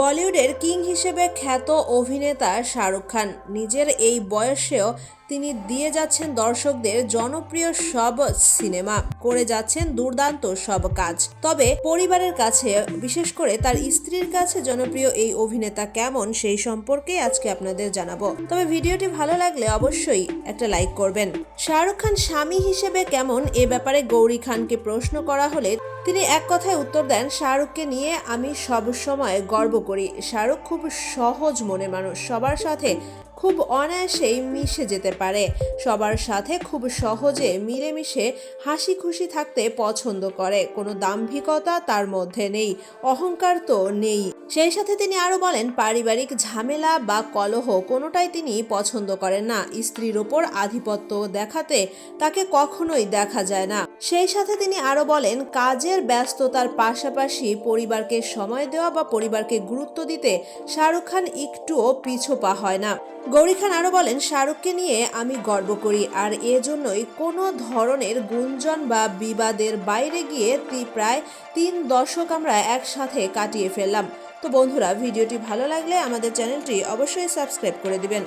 বলিউডের কিং হিসেবে খ্যাত অভিনেতা শাহরুখ খান। নিজের এই বয়সেও তিনি দিয়ে যাচ্ছেন দর্শকদের জনপ্রিয় সব সিনেমা। করে যাচ্ছেন দুর্দান্ত সব কাজ। তবে পরিবারের কাছে, বিশেষ করে তার স্ত্রীর কাছে জনপ্রিয় এই অভিনেতা কেমন সেই সম্পর্কে আজকে আপনাদের জানাব। তবে ভিডিওটি ভালো লাগলে অবশ্যই একটা লাইক করবেন। শাহরুখ খান স্বামী হিসেবে কেমন এ ব্যাপারে গৌরী খানকে প্রশ্ন করা হলে তিনি এক কথায় উত্তর দেন, শাহরুখকে নিয়ে আমি সব সময় গর্ব করি। শাহরুখ খুব সহজ মনে মানুষ। সবার সাথে খুব অনায়াসেই মিশে যেতে পারে। সবার সাথে খুব সহজে মিলেমিশে হাসি খুশি থাকতে পছন্দ করে। কোনো দাম্ভিকতা তার মধ্যে নেই, অহংকার তো নেই। সেই সাথে তিনি আরও বলেন, পারিবারিক ঝামেলা বা কলহ কোনোটাই তিনি পছন্দ করেন না। স্ত্রীর ওপর আধিপত্য দেখাতে তাকে কখনোই দেখা যায় না। সেই সাথে তিনি আরও বলেন, কাজের ব্যস্ততার পাশাপাশি পরিবারকে সময় দেওয়া বা পরিবারকে গুরুত্ব দিতে শাহরুখ খান একটুও পিছোপা হয় না। গৌরী খান আরও বলেন, শাহরুখকে নিয়ে আমি গর্ব করি আর এজন্যই কোনো ধরনের গুঞ্জন বা বিবাদের বাইরে গিয়ে প্রায় তিন দশক আমরা একসাথে কাটিয়ে ফেললাম। তো বন্ধুরা, ভিডিওটি ভালো লাগলে আমাদের চ্যানেলটি অবশ্যই সাবস্ক্রাইব করে দিবেন।